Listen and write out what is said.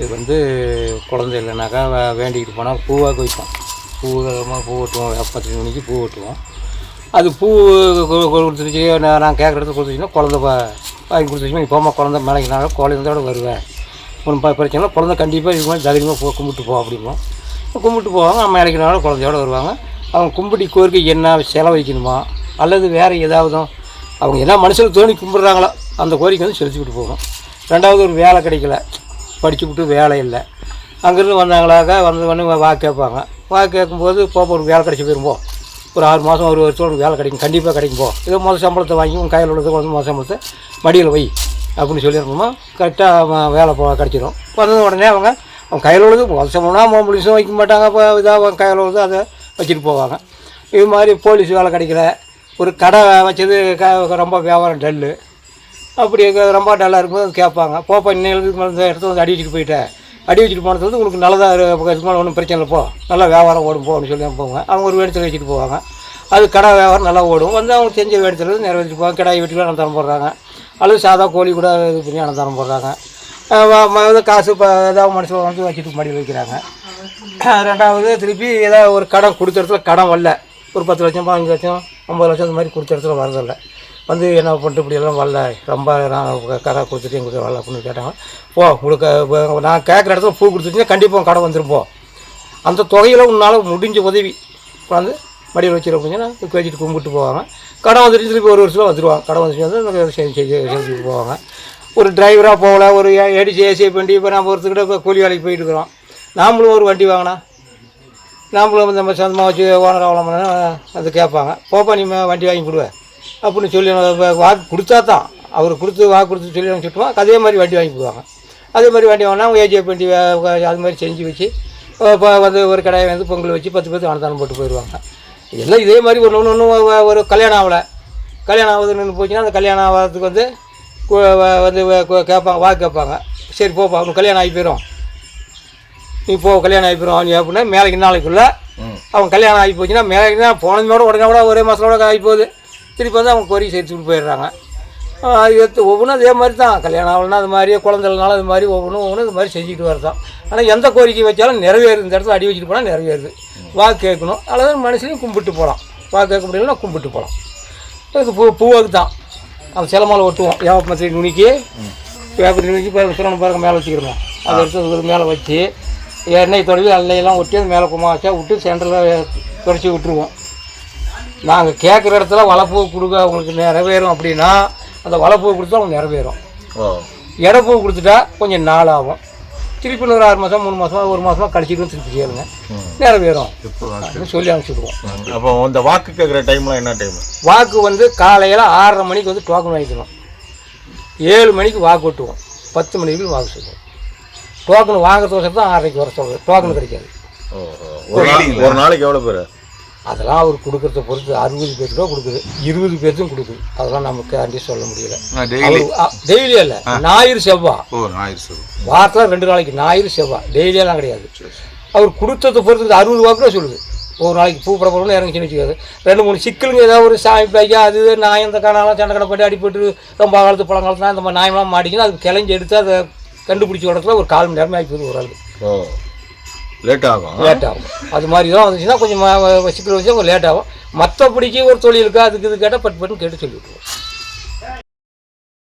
இது வந்து குழந்தை இல்லைனாக்கா வேண்டிக்கிட்டு போனால் பூவாக வைப்போம் பூ பூ வெட்டுவோம். பத்து மணிக்கு பூ வெட்டுவோம். அது பூ கொடுத்துருச்சு. நான் நான் கேட்குற இடத்துல கொடுத்துச்சுன்னா குழந்தை வாங்கி கொடுத்துருச்சுன்னா நீ போமா குழந்தை மேலைக்குனால குழந்தையோட வருவேன். ஒன்றும் ப பிரச்சனை குழந்த குழந்தை கண்டிப்பாக இது மாதிரி தைரியமாக போ கும்பிட்டு போ அப்படிமோ கும்பிட்டு போவாங்க. மேலைக்குனால குழந்தையோட வருவாங்க. அவங்க கும்பிட்டு கோரிக்கை என்ன செலவழிக்கணுமா? அல்லது வேறு ஏதாவது அவங்க என்ன மனசில் தோணி கும்பிட்றாங்களோ? அந்த கோரிக்கை வந்து செலுத்திக்கிட்டு போகணும் ரெண்டாவது ஒரு வேலை கிடைக்கல. படிச்சு விட்டு வேலை இல்லை. அங்கேருந்து வந்தாங்களாக்கா வந்து வந்து வா கேட்பாங்க. வா கேட்கும்போது போப்போ ஒரு வேலை கிடச்சி போயிருப்போம் ஒரு ஆறு மாதம் ஒரு வருஷம் ஒரு வேலை கிடைக்கும். கண்டிப்பாக கிடைக்கும் போ. ஏதோ முதல் சம்பளத்தை வாங்கி உன் கையில் உள்ளது வந்து முதல் சம்பளத்தை மடியில் வை அப்படின்னு சொல்லியிருக்கோமா கரெக்டாக வேலை போ கிடச்சிடும். வந்தது உடனே அவங்க அவங்க கையில் உள்ளது முதல் சம்பளம்னா போலீஸும் வைக்க மாட்டாங்க இப்போ இதாக அவங்க கையில் உள்ளது அதை வச்சுட்டு போவாங்க. இது மாதிரி போலீஸ் வேலை கிடைக்கல. ஒரு கடை வச்சது க ரொம்ப வியாபாரம் டல்லு. அப்படி ரொம்ப டல்லாக இருக்கும்போது கேட்பாங்க. போப்பா இன்னைக்கு இந்த இடத்துல வந்து அடி வச்சுட்டு போயிட்டேன் அடி வச்சுட்டு போனது வந்து உங்களுக்கு நல்லதாக இதுக்கு ஒன்றும் பிரச்சனை இல்லை போ. நல்லா வியாபாரம் ஓடும் போன்னு சொல்லி போவாங்க அவங்க ஒரு வேடத்தில் வச்சுட்டு போவாங்க. அது கடை வியாபாரம் நல்லா ஓடும். வந்து அவங்க செஞ்ச வேடத்தில் நிறைவேற்றிட்டு போவாங்க. கிடாய் வெட்டி அனந்தாரம் போடுறாங்க. அல்லது சாதா கோழி கூட இது பண்ணி அனந்தாரம் போடுறாங்க. அஹ் காசு இப்போ ஏதாவது மனுஷன் வந்து வச்சுட்டு மடியில் வைக்கிறாங்க. ரெண்டாவது திருப்பி ஏதாவது ஒரு கடன் கொடுத்த இடத்துல கடன் வரல. ஒரு பத்து லட்சம் பதினஞ்சு லட்சம் ஐம்பது லட்சம் இந்த மாதிரி கொடுத்த இடத்துல வரதில்லை. வந்து என்ன பண்ணிட்டு இப்படி எல்லாம் வரல? ரொம்ப நான் கடை கொடுத்துட்டு எங்களுக்கு வரல அப்படின்னு கேட்டாங்க. போ உங்களுக்கு நான் கேட்குற இடத்துல பூ கொடுத்துட்டீங்கன்னா கண்டிப்பாக கடை வந்துருப்போம் அந்த தொகையில் உன்னால் முடிஞ்ச உதவி வந்து மடியில் வச்சிருக்க அப்படின்னா வச்சுட்டு கும்பிட்டு போவாங்க. கடை வந்துட்டு திருப்பி ஒரு வருஷத்தில் வந்துடுவாங்க கடை வந்துட்டு வந்து செஞ்சு செஞ்சு செஞ்சுட்டு போவாங்க. ஒரு டிரைவராக போகல ஒரு ஏடிசி ஏசி வண்டி இப்போ நம்ம ஒருத்தர்கிட்ட இப்போ கூலி வேலைக்கு போயிட்டு இருக்கிறோம். நாமளும் ஒரு வண்டி வாங்கினா நாமளும் நம்ம சொந்தமாக வச்சு ஓனர் ஆகலாம்னா அது கேட்பாங்க. போப்பா நீ வண்டி வாங்கி கொடுவேன் அப்படின்னு சொல்லி வாக்கு கொடுத்தா தான் அவர் கொடுத்து வாக்கு கொடுத்து சொல்லி அனுப்பிச்சுட்டுவோம் அதே மாதிரி வண்டி வாங்கி போடுவாங்க. அதே மாதிரி வண்டி வாங்கினா ஏஜிஎஃப் வண்டி அது மாதிரி செஞ்சு வச்சு இப்போ வந்து ஒரு கடையை வந்து பொங்கல் வச்சு பத்து பேர்த்து அன்னதானம் போட்டு போயிடுவாங்க. எல்லாம் இதே மாதிரி ஒன்று ஒன்று ஒன்று ஒரு கல்யாணம் ஆகலை. கல்யாணம் ஆகுதுன்னு போச்சுன்னா அந்த கல்யாணம் ஆகிறதுக்கு வந்து வந்து கேட்பாங்க வாக்கு கேட்பாங்க. சரி போப்பா அவனுக்கு கல்யாணம் ஆகி போயிடும் நீ போ கல்யாணம் ஆகி போயிடும் நீ அப்படின்னா மேலைக்கு நாளைக்குள்ள அவன் கல்யாணம் ஆகி போச்சுன்னா மேலைக்கு தான் போனதோட உடனே கூட ஒரே மாதத்தோட ஆகி போகுது. திருப்பி வந்து அவங்க கோரிக்கை கொண்டு போயிடுறாங்க. அது எடுத்து ஒவ்வொன்றும் அதே மாதிரி தான். கல்யாணம் ஆகலன்னா அது மாதிரி குழந்தைனால அது மாதிரி ஒவ்வொன்றும் ஒவ்வொன்றும் இது மாதிரி செஞ்சுக்கிட்டு வரதான் ஆனால் எந்த கோரிக்கை வச்சாலும் நிறைவேறுது. இந்த இடத்துல அடி வச்சுட்டு போனால் நிறைவேறுது. வாக்கு கேட்கணும். அல்லது மனுஷனையும் கும்பிட்டு போகலாம். வாக்கு கேட்க முடியலன்னா கும்பிட்டு போகலாம். இது பூ பூவுக்கு தான். அந்த சில ஒட்டுவோம். ஏவப்பத்திரி நுணுக்கி வேப்பத்தி நுணுக்கி இப்போ திருவண்ணம் பாருங்க மேலே வச்சுக்கிறோம். அதை எடுத்து மேலே வச்சு எண்ணெய் தொடவி அல்லையெல்லாம் ஒட்டி அது மேலே குமாச்சா விட்டு சென்டரில் துடைச்சி விட்டுருவோம். நாங்கள் கேட்குற இடத்துல வலைப்பூ கொடுக்க அவங்களுக்கு நிறைவேறும் அப்படின்னா அந்த வலைப்பூ கொடுத்தா அவங்க நிறைவேறும். இடப்பூ கொடுத்துட்டா கொஞ்சம் நாள் ஆகும் திருப்பி இன்னொரு ஆறு மாதம் மூணு மாதம் ஒரு மாதமாக கழிச்சிட்டு திருப்பி கேளுங்க நிறைவேறும். அப்படின்னு சொல்லி அனுப்பிச்சுடுவோம். அப்போ இந்த வாக்கு கேட்குற டைம்லாம் என்ன டைம் வாக்கு வந்து காலையில் ஆறரை மணிக்கு வந்து டோக்கன் வாங்கிக்கணும். ஏழு மணிக்கு வாக்கு வெட்டுவோம் பத்து மணிக்கு வாக்கு சொல்லுவோம். டோக்கன் வாங்குறதுக்கு தான் ஆறரைக்கு வர சொல்கிறது டோக்கன் கிடைக்காது. ஒரு ஒரு நாளைக்கு எவ்வளோ பேர்? அதெல்லாம் அவர் கொடுக்குறத பொறுத்து அறுபது பேருக்கு தான் கொடுக்குது. இருபது பேருக்கும் கொடுக்குது. அதெல்லாம் நமக்கு அண்டி சொல்ல முடியல. டெய்லி. டெய்லி இல்லை ஞாயிறு செவ்வாய் வாரத்தில் ரெண்டு நாளைக்கு ஞாயிறு செவ்வாய் டெய்லியெல்லாம் கிடையாது. அவர் கொடுத்ததை பொறுத்து அறுபது வாக்குல சொல்லுது. ஒரு நாளைக்கு பூ படப்படணும் இறங்கிச்சுன்னு வச்சுக்காது ரெண்டு மூணு சிக்கலுங்க ஏதாவது ஒரு சாமி பைக்கா அது நாய் இந்த காணாலாம் சண்டை கடை போட்டு அடிபட்டு ரொம்ப காலத்து பழங்காலத்துல இந்த மாதிரி நாயெல்லாம் மாட்டிக்கின்னு அதுக்கு கிளஞ்சி எடுத்து அதை கண்டுபிடிச்ச இடத்துல ஒரு கால் மணி நேரம் ஆகி போகுது ஒரு ஆளுக்கு லேட் ஆகும் லேட் ஆகும் அது மாதிரி தான் வந்துச்சுன்னா கொஞ்சம் சிக்கல் வச்சு கொஞ்சம் லேட் ஆகும் மற்றபடிக்கு ஒரு தொழிலுக்கு அதுக்கு இது கேட்டால் பட்டு பட்டுன்னு கேட்டு சொல்லி விட்டுருவோம்